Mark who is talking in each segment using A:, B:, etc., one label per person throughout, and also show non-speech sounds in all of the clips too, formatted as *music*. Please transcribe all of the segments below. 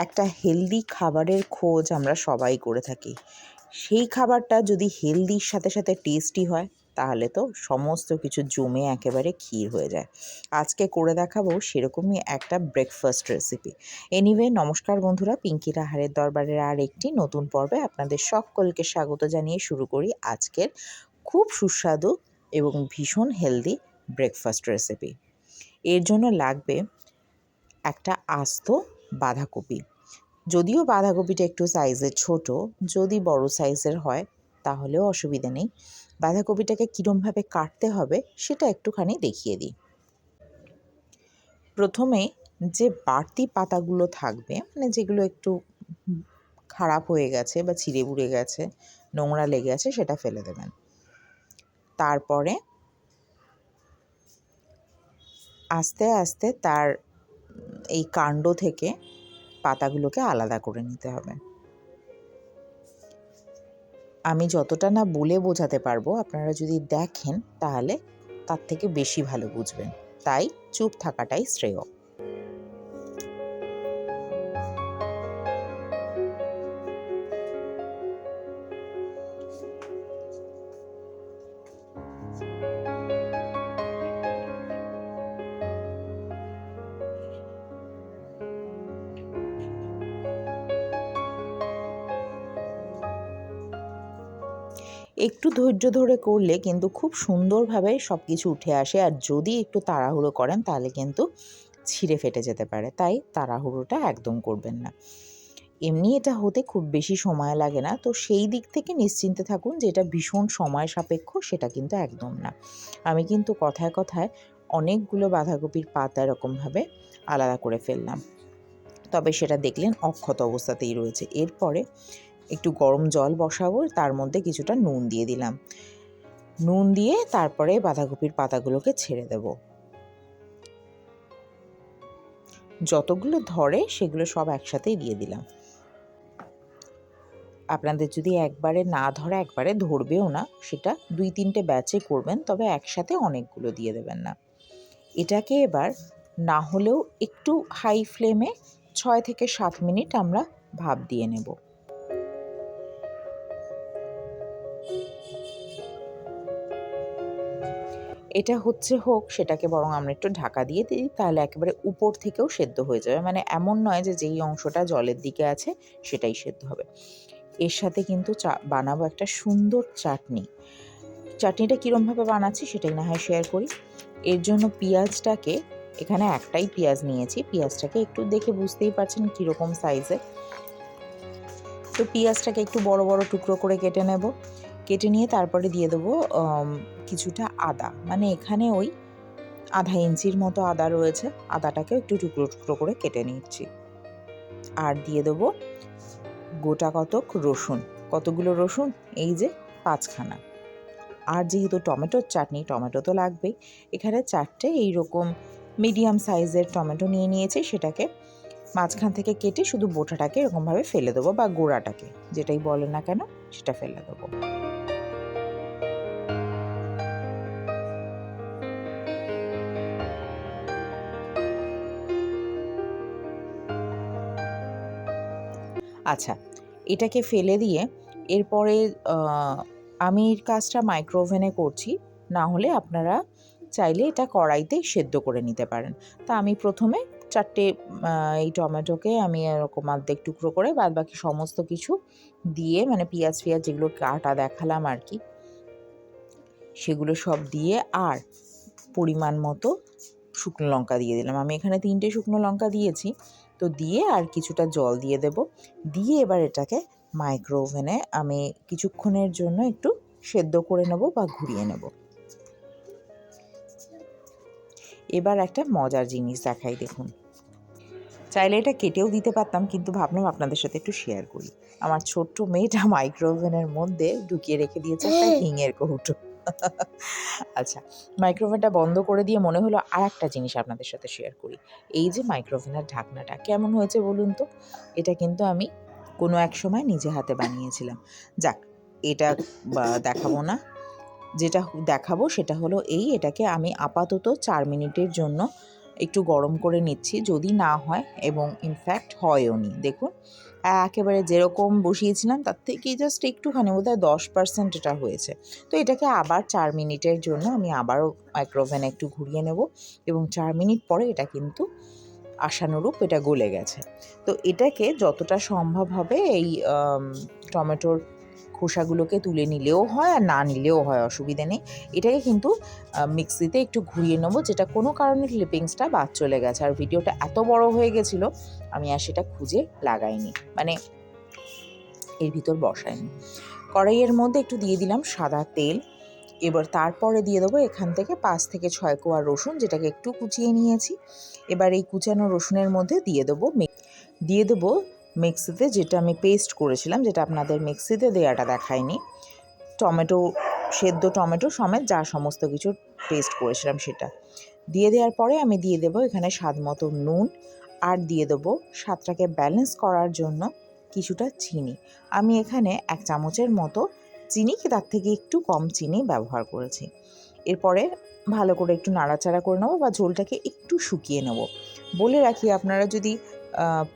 A: একটা হেলদি খাবারের খোঁজ আমরা সবাই করে থাকি। সেই খাবারটা যদি হেলদির সাথে সাথে টেস্টি হয়, তাহলে তো সমস্ত কিছু জমে একেবারে ক্ষীর হয়ে যায়। আজকে করে দেখাবো সেরকমই একটা ব্রেকফাস্ট রেসিপি এনিওয়ে নমস্কার বন্ধুরা পিঙ্কি রাহারের দরবারের আর একটি নতুন পর্বে আপনাদের সকলকে স্বাগত জানিয়ে শুরু করি আজকের খুব সুস্বাদু এবং ভীষণ হেলদি ব্রেকফাস্ট রেসিপি এর জন্য লাগবে একটা আস্ত বাঁধাকপি। যদিও বাঁধাকপিটা একটু সাইজের ছোট, যদি বড় সাইজের হয়, তাহলেও অসুবিধা নেই। বাঁধাকপিটাকে কীরমভাবে কাটতে হবে, সেটা একটুখানি দেখিয়ে দিই। প্রথমে যে বাড়তি পাতাগুলো থাকবে মানে যেগুলো একটু খারাপ হয়ে গেছে বা ছিঁড়ে বুড়ে গেছে, নোংরা লেগে আছে, সেটা ফেলে দেবেন। তারপরে আস্তে আস্তে তার এই কাণ্ড থেকে পাতাগুলোকে আলাদা করে নিতে হবে। আমি যতটা না বলে বোঝাতে পারব, আপনারা যদি দেখেন তাহলে তার থেকে বেশি ভালো বুঝবেন। তাই চুপ থাকাটাই শ্রেয়। একটু ধৈর্য ধরে করলে কিন্তু খুব সুন্দরভাবে সব কিছু উঠে আসে। আর যদি একটু তাড়াহুড়ো করেন, তাহলে কিন্তু ছিঁড়ে ফেটে যেতে পারে। তাই তাড়াহুড়োটা একদম করবেন না। এমনি এটা হতে খুব বেশি সময় লাগে না। তো সেই দিক থেকে নিশ্চিন্তে থাকুন যে এটা ভীষণ সময় সাপেক্ষ, সেটা কিন্তু একদম না। আমি কিন্তু কথায় কথায় অনেকগুলো বাঁধাকপির পাতা এরকমভাবে আলাদা করে ফেললাম। তবে সেটা দেখলেন অক্ষত অবস্থাতেই রয়েছে। এরপরে একটু গরম জল বসাবো, তার মধ্যে কিছুটা নুন দিয়ে দিলাম। নুন দিয়ে তারপরে বাঁধাকপির পাতাগুলোকে ছেড়ে দেব। যতগুলো ধরে সেগুলো সব একসাথেই দিয়ে দিলাম। আপনাদের যদি একবারে না ধরে, একবারে ধরবেও না, সেটা দুই তিনটে ব্যাচে করবেন, তবে একসাথে অনেকগুলো দিয়ে দেবেন না। এটাকে এবার না হলেও একটু হাই ফ্লেমে ছয় থেকে সাত মিনিট আমরা ভাপ দিয়ে নেব। এটা হচ্ছে হোক, সেটাকে বরং আমরা একটু ঢাকা দিয়ে দিই, তাহলে একেবারে উপর থেকেও সেদ্ধ হয়ে যাবে। মানে এমন নয় যে যেই অংশটা জলের দিকে আছে, সেটাই সেদ্ধ হবে। এর সাথে কিন্তু চা, বানাবো একটা সুন্দর চাটনি। চাটনিটা কীরমভাবে বানাচ্ছি, সেটাই না হয় শেয়ার করি। এর জন্য পেঁয়াজটাকে, এখানে একটাই পেঁয়াজ নিয়েছি, পেঁয়াজটাকে একটু দেখে বুঝতেই পারছেন কীরকম সাইজের তো পেঁয়াজটাকে একটু বড় বড় টুকরো করে কেটে নেব। কেটে নিয়ে তারপরে দিয়ে দেবো কিছুটা আদা। মানে এখানে ওই আধা ইঞ্চির মতো আদা রয়েছে আদাটাকে একটু টুকরো টুকরো করে কেটে নিচ্ছি। আর দিয়ে দেবো গোটা কতক রসুন। কতগুলো রসুন? এই যে পাঁচখানা। আর যেহেতু টমেটোর চাটনি, টমেটো তো লাগবেই, এখানে চারটে এইরকম মিডিয়াম সাইজের টমেটো নিয়ে নিয়েছি, সেটাকে মাঝখান থেকে কেটে শুধু বোটাটাকে এরকমভাবে ফেলে দেবো বা গোড়াটাকে, যেটাই বলে না কেন, সেটা ফেলে দেবো। আচ্ছা এটাকে ফেলে দিয়ে এরপরে আমি এর কাজটা মাইক্রোওভেনে করছি, না হলে আপনারা চাইলে এটা কড়াইতে সেদ্ধ করে নিতে পারেন। তা আমি প্রথমে চারটে এই টমেটোকে আমি এরকম অর্ধেক টুকরো করে বাদ বাকি সমস্ত কিছু দিয়ে মানে পেঁয়াজ ফিয়াজ যেগুলো কাটা দেখালাম আর কি, সেগুলো সব দিয়ে আর পরিমাণ মতো শুকনো লঙ্কা দিয়ে দিলাম। আমি এখানে তিনটে শুকনো লঙ্কা দিয়েছি। তো দিয়ে আর কিছুটা জল দিয়ে দেব। দিয়ে এবার এটাকে মাইক্রো ওভেনে আমি কিছুক্ষণের জন্য একটু সেদ্ধ করে নেব বা ঘুরিয়ে নেব। এবার একটা মজার জিনিস দেখাই দেখুন। চাইলে এটা কেটেও দিতে পারতাম কিন্তু ভাবলাম আপনাদের সাথে একটু শেয়ার করি। আমার ছোট্ট মেয়েটা মাইক্রো ওভেনের মধ্যে ঢুকিয়ে রেখে দিয়েছে একটা *laughs* হিঙের কৌটো। আচ্ছা মাইক্রোওভেনটা বন্ধ করে দিয়ে মনে হলো আর একটা জিনিস আপনাদের সাথে শেয়ার করি। এই যে মাইক্রোওভেনের ঢাকনাটা, কেমন হয়েছে বলুন তো? এটা কিন্তু আমি কোনো এক সময় নিজে হাতে বানিয়েছিলাম। যাক, এটা দেখাবো না। যেটা দেখাবো সেটা হলো এই, এটাকে আমি আপাতত চার মিনিটের জন্য একটু গরম করে নিচ্ছি, যদি না হয় এবং ইনফ্যাক্ট হয়ও নি। দেখুন, একেবারে যেরকম বসিয়েছিলাম তার থেকে জাস্ট একটুখানি বোধ হয় দশ পার্সেন্ট এটা হয়েছে। তো এটাকে আবার চার মিনিটের জন্য আমি আবারও মাইক্রোওভেনে একটু ঘুরিয়ে নেব এবং চার মিনিট পরে এটা কিন্তু আশানুরূপ এটা গলে গেছে। তো এটাকে যতটা সম্ভব হবে এই টমেটোর খোসাগুলোকে তুলে নিলেও হয় আর না নিলেও হয়, অসুবিধে নেই। এটাকে কিন্তু মিক্সিতে একটু ঘুরিয়ে নেব, যেটা কোনো কারণে ক্লিপিংসটা বাদ চলে গেছে। আর ভিডিওটা এত বড় হয়ে গেছিল, আমি আর সেটা খুঁজে লাগাইনি। মানে এর ভিতর বসাইনি। কড়াইয়ের মধ্যে একটু দিয়ে দিলাম সাদা তেল। এবার তারপরে দিয়ে দেবো এখান থেকে পাঁচ থেকে ছয় কোয়া রসুন, যেটাকে একটু কুচিয়ে নিয়েছি। এবার এই কুচানো রসুনের মধ্যে দিয়ে দেবো দিয়ে দেবো মিক্সিতে যেটা আমি পেস্ট করেছিলাম, যেটা আপনাদের মিক্সিতে দেওয়াটা দেখায়নি, টমেটো, সেদ্ধ টমেটো সমেত যা সমস্ত কিছু পেস্ট করেছিলাম সেটা। দিয়ে দেওয়ার পরে আমি দিয়ে দেবো এখানে স্বাদ মতো নুন, আর দিয়ে দেবো স্বাদটাকে ব্যালেন্স করার জন্য কিছুটা চিনি। আমি এখানে এক চামচের মতো চিনি, কি তার থেকে একটু কম চিনি ব্যবহার করেছি। এরপরে ভালো করে একটু নাড়াচাড়া করে নেব বা ঝোলটাকে একটু শুকিয়ে নেব। বলে রাখি, আপনারা যদি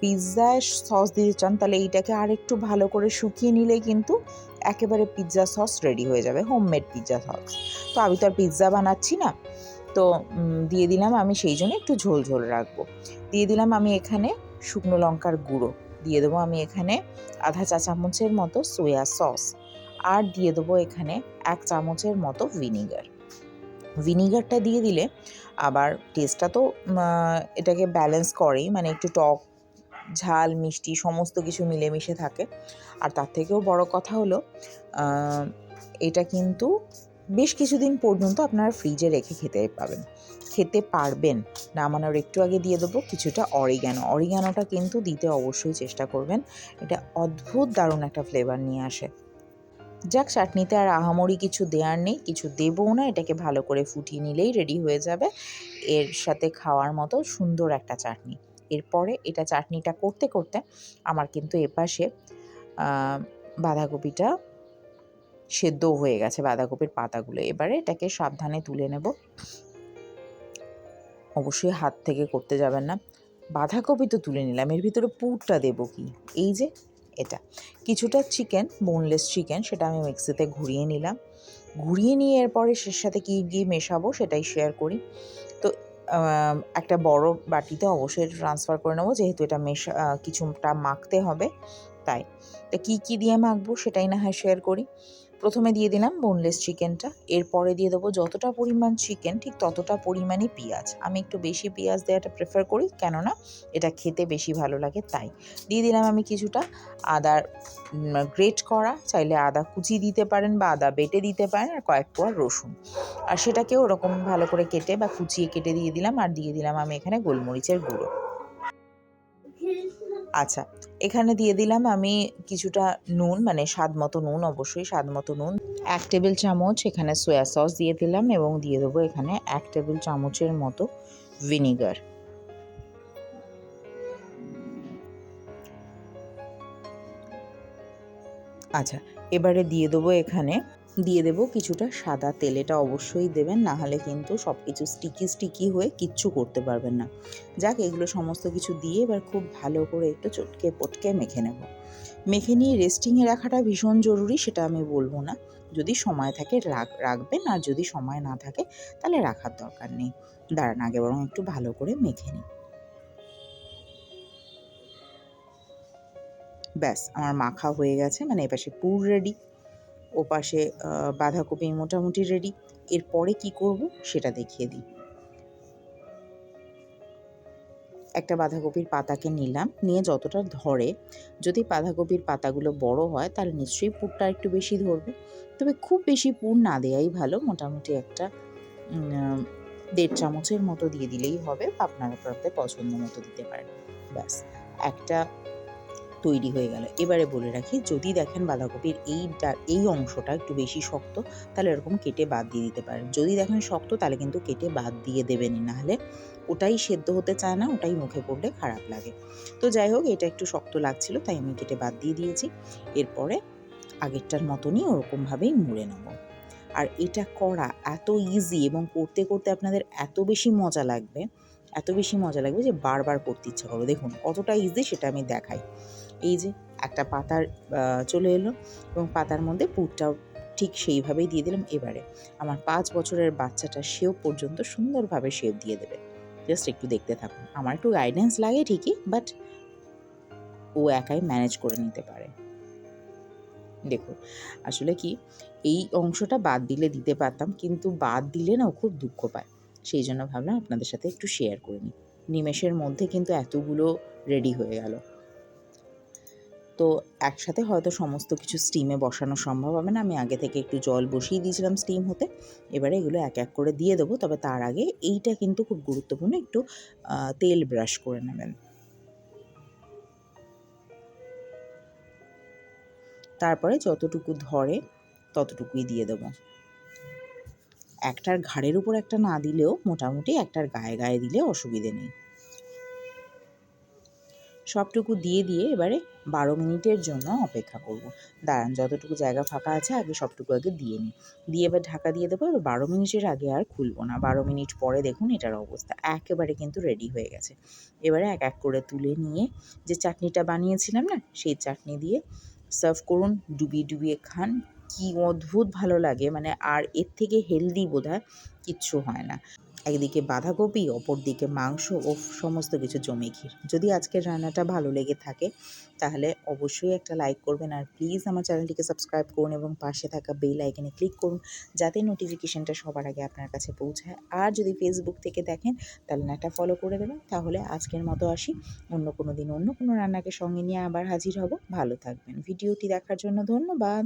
A: পিৎজায় সস দিতে চান, তাহলে এইটাকে আর একটু ভালো করে শুকিয়ে নিলে কিন্তু একেবারে পিৎজা সস রেডি হয়ে যাবে হোমমেড পিৎজা সস তো আমি তো আর পিৎজা বানাচ্ছি না। তো দিয়ে দিলাম আমি সেই জন্য একটু ঝোল ঝোল রাখব। দিয়ে দিলাম আমি এখানে শুকনো লঙ্কার গুঁড়ো। দিয়ে দেবো আমি এখানে আধা চা চামচের মতো সোয়া সস আর দিয়ে দেবো এখানে এক চামচের মতো ভিনিগার ভিনিগারটা দিয়ে দিলে আবার টেস্টটা তো এটাকে ব্যালেন্স করেই মানে একটু টক ঝাল, মিষ্টি, সমস্ত কিছু মিলেমিশে থাকে। আর তার থেকেও বড় কথা হলো এটা কিন্তু বেশ কিছুদিন পর্যন্ত আপনারা ফ্রিজে রেখে খেতে পাবেন। খেতে পারবেন। নামানোর একটু আগে দিয়ে দেবো কিছুটা অরিগ্যানো অরিগ্যানোটা কিন্তু দিতে অবশ্যই চেষ্টা করবেন। এটা অদ্ভুত দারুণ একটা ফ্লেভার নিয়ে আসে। যাক, চাটনিতে আর আহামরি কিছু দেওয়ার নেই, কিছু দেবও না। এটাকে ভালো করে ফুটিয়ে নিলেই রেডি হয়ে যাবে। এর সাথে খাওয়ার মতো সুন্দর একটা চাটনি। এরপরে এটা চাটনিটা করতে করতে আমার কিন্তু এপাশে বাঁধাকপিটা সেদ্ধ হয়ে গেছে, বাঁধাকপির পাতাগুলো। এবারে এটাকে সাবধানে তুলে নেব। অবশ্যই হাত থেকে করতে যাবেন না। বাঁধাকপি তো তুলে নিলাম, এর ভিতরে পুরটা দেবো কি? এই যে এটা। কিছুটা চিকেন বোনলেস চিকেন, সেটা আমি মিক্সিতে ঘুরিয়ে নিলাম। ঘুরিয়ে নিয়ে এরপরে সে সাথে কী কী মেশাবো সেটাই শেয়ার করি। একটা বড় বাটিতে অবশ্যই ট্রান্সফার করে নেব। যেহেতু এটা মেশা কিছুটা মাখতে হবে, তাই। তো কী কী দিয়ে মাখবো সেটাই না হয় শেয়ার করি। প্রথমে দিয়ে দিলাম বোনলেস চিকেনটা এরপরে দিয়ে দেবো যতটা পরিমাণ চিকেন ঠিক ততটা পরিমাণই পেঁয়াজ। আমি একটু বেশি পেঁয়াজ দেওয়াটা প্রেফার করি, কেননা এটা খেতে বেশি ভালো লাগে তাই। দিয়ে দিলাম আমি কিছুটা আদার গ্রেট করা, চাইলে আদা কুচি দিতে পারেন বা আদা বেটে দিতে পারেন আর কয়েক কোয়া রসুন। আর সেটাকেও ওরকম ভালো করে কেটে বা কুচিয়ে কেটে দিয়ে দিলাম আর দিয়ে দিলাম আমি এখানে গোলমরিচের গুঁড়ো। আচ্ছা এখানে দিয়ে দিলাম আমি কিছুটা নুন মানে স্বাদ মতো নুন, অবশ্যই স্বাদ মতো নুন। এক টেবিল চামচ এখানে সোয়া সস দিয়ে দিলাম এবং দিয়ে দেবো এখানে এক টেবিল চামচের মতো ভিনিগার আচ্ছা এবারে দিয়ে দেবো এখানে দিয়ে দেবো কিছুটা সাদা তেল। এটা অবশ্যই দেবেন, না হলে কিন্তু সব কিছু স্টিকি স্টিকি হয়ে কিচ্ছু করতে পারবেন না। যাক, এগুলো সমস্ত কিছু দিয়ে এবার খুব ভালো করে একটু চটকে পটকে মেখে নেব। মেখে নিয়ে রেস্টিংয়ে রাখাটা ভীষণ জরুরি, সেটা আমি বলব না। যদি সময় থাকে রাখ- রাখবেন, আর যদি সময় না থাকে তাহলে রাখার দরকার নেই। দাঁড়ান আগে বরং একটু ভালো করে মেখে নিই। ব্যাস, আমার মাখা হয়ে গেছে মানে এপাশে পুর রেডি ও পাশে বাঁধাকপি মোটামুটি রেডি এরপরে কি করব সেটা দেখিয়ে দিই। একটা বাঁধাকপির পাতাকে নিলাম, নিয়ে যতটা ধরে, যদি বাঁধাকপির পাতাগুলো বড় হয় তাহলে নিশ্চয়ই পুরটা একটু বেশি ধরবে। তবে খুব বেশি পুর না দেওয়াই ভালো, মোটামুটি একটা দেড় চামচের মতো দিয়ে দিলেই হবে, আপনারা পছন্দ মতো দিতে পারেন। ব্যাস, একটা তৈরি হয়ে গেল। এবারে বলে রাখি, যদি দেখেন বাঁধাকপির এই এই অংশটা একটু বেশি শক্ত, তাহলে এরকম কেটে বাদ দিয়ে দিতে পারেন। যদি দেখেন শক্ত, তাহলে কিন্তু কেটে বাদ দিয়ে দেবেনই। নাহলে ওটাই সেদ্ধ হতে চায় না, ওটাই মুখে পড়লে খারাপ লাগে। তো যাই হোক, এটা একটু শক্ত লাগছিল, তাই আমি কেটে বাদ দিয়ে দিয়েছি। এরপরে আগেরটার মতনই ওরকমভাবেই মুড়ে নেব। আর এটা করা এত ইজি এবং করতে করতে আপনাদের এত বেশি মজা লাগবে, এত বেশি মজা লাগবে যে বারবার করতে ইচ্ছা করবে। দেখুন, কতটা ইজি সেটা আমি দেখাই। এই যে একটা পাতার চলে এলো এবং পাতার মধ্যে পুরটাও ঠিক সেইভাবেই দিয়ে দিলাম। এবারে আমার পাঁচ বছরের বাচ্চাটা সেও পর্যন্ত সুন্দরভাবে শেপ দিয়ে দেবে। জাস্ট একটু দেখতে থাকুন। আমার একটু গাইডেন্স লাগে ঠিকই বাট ও একাই ম্যানেজ করে নিতে পারে। দেখুন আসলে কি, এই অংশটা বাদ দিলে দিতে পারতাম, কিন্তু বাদ দিলে না ও খুব দুঃখ পায়। সেই জন্য ভাবলাম আপনাদের সাথে একটু শেয়ার করে নিই। নিমেষের মধ্যে কিন্তু এতগুলো রেডি হয়ে গেল। তো একসাথে হয়তো সমস্ত কিছু স্টিমে বসানো সম্ভব হবে না। আমি আগে থেকে একটু জল বসিয়ে দিয়েছিলাম স্টিম হতে। এবারে এগুলো এক এক করে দিয়ে দেবো। তবে তার আগে এইটা কিন্তু খুব গুরুত্বপূর্ণ, একটু তেল ব্রাশ করে নেবেন। তারপরে যতটুকু ধরে ততটুকুই দিয়ে দেবো। একটার ঘাড়ের উপর একটা না দিলেও মোটামুটি একটার গায়ে গায়ে দিলে অসুবিধে নেই। সবটুকু দিয়ে দিয়ে এবারে বারো মিনিটের জন্য অপেক্ষা করব। দাঁড়ান, যতটুকু জায়গা ফাঁকা আছে, আগে সবটুকু আগে দিয়ে নিই। দিয়ে এবার ঢাকা দিয়ে দেবো, এবার বারো মিনিটের আগে আর খুলবো না। বারো মিনিট পরে দেখুন এটার অবস্থা, একেবারে কিন্তু রেডি হয়ে গেছে। এবারে এক এক করে তুলে নিয়ে যে চাটনিটা বানিয়েছিলাম না, সেই চাটনি দিয়ে সার্ভ করুন, ডুবিয়ে ডুবিয়ে খান। কি অদ্ভুত ভালো লাগে মানে আর এর থেকে হেলদি বোধ হয় কিচ্ছু হয় না। একদিকে বাঁধাকপি অপর দিকে মাংস ও সমস্ত কিছু জমে ক্ষীর। যদি আজকের রান্নাটা ভালো লেগে থাকে, তাহলে অবশ্যই একটা লাইক করবেন আর প্লিজ আমার চ্যানেলটিকে সাবস্ক্রাইব করুন এবং পাশে থাকা বেল আইকনে ক্লিক করুন, যাতে নোটিফিকেশনটা সবার আগে আপনার কাছে পৌঁছায়। আর যদি ফেসবুক থেকে দেখেন, তাহলে একটা ফলো করে দেবেন। তাহলে আজকের মতো আসি। অন্য কোনো দিন অন্য কোনো রান্নাকে সঙ্গে নিয়ে আবার হাজির হব। ভালো থাকবেন। ভিডিওটি দেখার জন্য ধন্যবাদ।